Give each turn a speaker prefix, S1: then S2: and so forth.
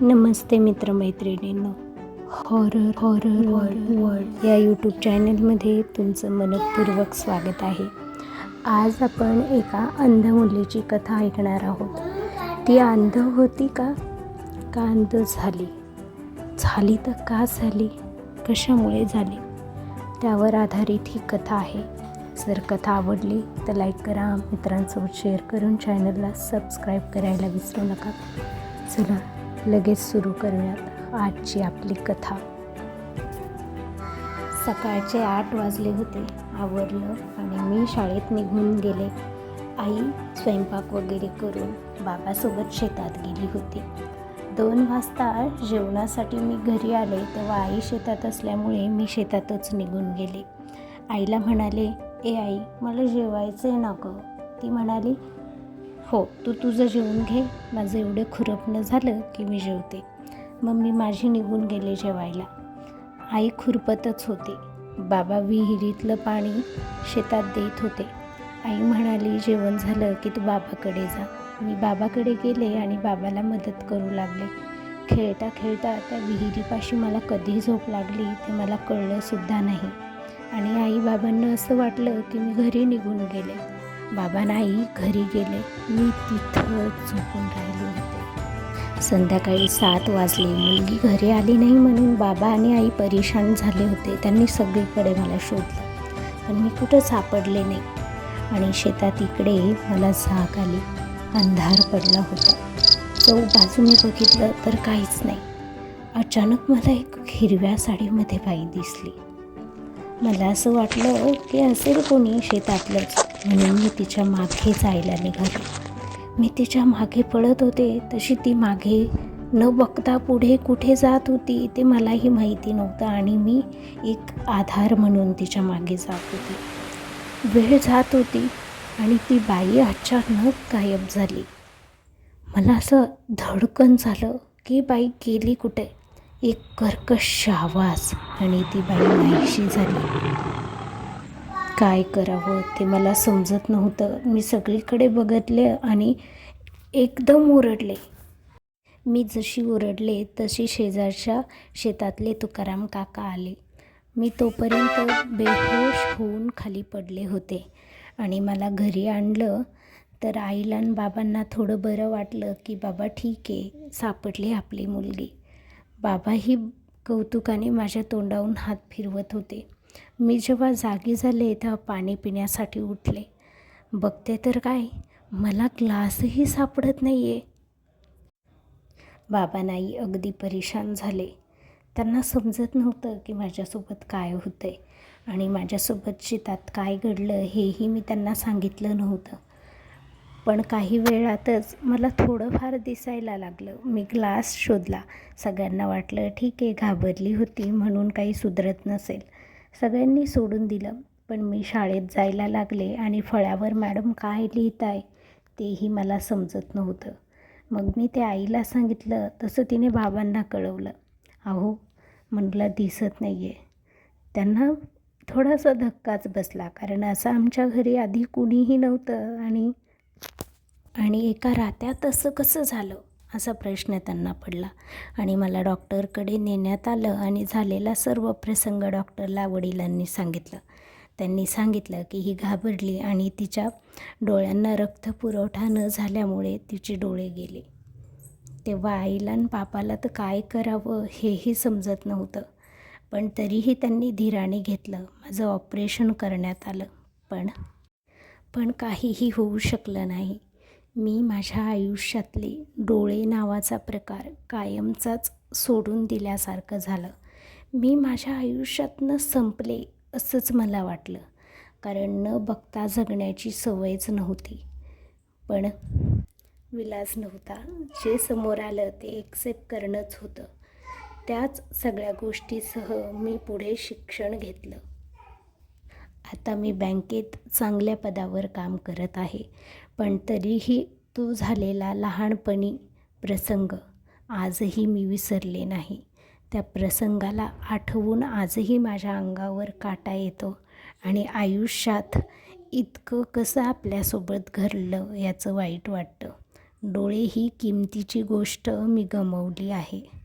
S1: नमस्ते मित्रमैत्रिणींनो. Horror horror world world या YouTube चॅनलमध्ये तुमचं मनपूर्वक स्वागत आहे. आज आपण एका अंध मुलीची कथा ऐकणार आहोत. ती अंध होती का? का अंध झाली? झाली तर का झाली? कशामुळे झाली? त्यावर आधारित ही कथा आहे. जर कथा आवडली तर लाईक करा. मित्रांसोबत शेअर करून चॅनलला सबस्क्राईब करायला विसरू नका. चला लगेच सुरू करूयात आजची आपली कथा. सकाळचे आठ वाजले होते आवरलं आणि मी शाळेत निघून गेले. आई स्वयंपाक वगैरे करून बाबासोबत शेतात गेली होती. दोन वाजता जेवणासाठी मी घरी आले तेव्हा आई शेतात असल्यामुळे मी शेतातच निघून गेले. आईला म्हणाले ए आई मला जेवायचं आहे ना गं. ती म्हणाली हो तू तुझं जेवून घे. माझं एवढं खुरपणं झालं की मी जेवते. मग मी माझी निघून गेले जेवायला. आई खुरपतच होती. बाबा विहिरीतलं पाणी शेतात देत होते. आई म्हणाली जेवण झालं की तू बाबाकडे जा. मी बाबाकडे गेले आणि बाबाला मदत करू लागले. खेळता खेळता त्या विहिरीपाशी मला कधी झोप लागली ते मला कळलंसुद्धा नाही. आणि आई बाबांना असं वाटलं की मी घरी निघून गेले. बाबा नाही घरी गेले. मी तिथंच झोपून राहिले होते. संध्याकाळी सात वाजले. मुलगी घरी आली नाही म्हणून बाबा आणि आई परेशान झाले होते. त्यांनी सगळीकडे मला शोधलं. पण मी कुठं सापडले नाही. आणि शेतात इकडे मला झाक आली. अंधार पडला होता. चौ बाजूने बघितलं तर काहीच नाही. अचानक मला एक हिरव्या साडीमध्ये बाई दिसली. मला असं वाटलं की असेल कोणी शेतातलंच. म्हणून मी तिच्यामागे जायला निघाले. मी तिच्यामागे पळत होते. तशी ती मागे न बघता पुढे कुठे जात होती ते मलाही माहिती नव्हतं आणि मी एक आधार म्हणून तिच्यामागे जात होती. वेळ जात होती आणि ती बाई अचानक गायब झाली. मला असं धडकन झालं की बाई गेली कुठे? एक कर्कश आवाज आणि ती बाई नाहीशी झाली. काय करावं ते मला समजत नव्हतं. मी सगळीकडे बघितले आणि एकदम ओरडले. मी जशी ओरडले तशी शेजारच्या शेतातले तुकाराम काका आले. मी तोपर्यंत बेहोश होऊन खाली पडले होते आणि मला घरी आणलं तर आईला आणि बाबांना थोडं बरं वाटलं की बाबा ठीक आहे सापडली आपली मुलगी. बाबाही कौतुकाने माझ्या तोंडावरून हात फिरवत होते. मी जेव्हा जागी झाले तेव्हा पाणी पिण्यासाठी उठले. बघते तर काय? मला ग्लासही सापडत नाही आहे बाबा नाही अगदी परेशान झाले. त्यांना समजत नव्हतं की माझ्यासोबत काय होतं आहे आणि माझ्यासोबत शेतात काय घडलं हेही मी त्यांना सांगितलं नव्हतं. पण काही वेळातच मला थोडंफार दिसायला लागलं. मी ग्लास शोधला. सगळ्यांना वाटलं ठीक आहे घाबरली होती म्हणून काही सुधरत नसेल. सगळ्यांनी सोडून दिलं. पण मी शाळेत जायला लागले आणि फळ्यावर मॅडम काय लिहित आहे तेही मला समजत नव्हतं. मग मी ते आईला सांगितलं तसं तिने बाबांना कळवलं. अहो म्हटलं दिसत नाही आहे त्यांना थोडासा धक्काच बसला कारण असं आमच्या घरी आधी कुणीही नव्हतं आणि आणि एका रात्यात असं कसं झालं? असा प्रश्न त्यांना पडला. आणि मला डॉक्टरकडे नेण्यात आलं आणि झालेला सर्व प्रसंग डॉक्टरला वडिलांनी सांगितलं. त्यांनी सांगितलं की ही घाबरली आणि तिच्या डोळ्यांना रक्तपुरवठा न झाल्यामुळे तिचे डोळे गेले. तेव्हा आईला आणि पापाला तर काय करावं हेही समजत नव्हतं. पण तरीही त्यांनी धीराने घेतलं. माझं ऑपरेशन करण्यात आलं. पण पण काहीही होऊ शकलं नाही. मी माझ्या आयुष्यातले डोळे नावाचा प्रकार कायमचाच सोडून दिल्यासारखं झालं. मी माझ्या आयुष्यातनं संपले असंच मला वाटलं कारण न बघता जगण्याची सवयच नव्हती. पण विलास नव्हता. जे समोर आलं ते एक्सेप्ट करणंच होतं. त्याच सगळ्या गोष्टीसह मी पुढे शिक्षण घेतलं. आता मी बँकेत चांगल्या पदावर काम करत आहे. पण तरीही तो झालेला लहानपणी प्रसंग आजही मी विसरले नाही. त्या प्रसंगाला आठवून आजही माझ्या अंगावर काटा येतो आणि आयुष्यात इतकं कसं आपल्यासोबत घडलं याचं वाईट वाटतं. डोळे ही किमतीची गोष्ट मी गमवली आहे.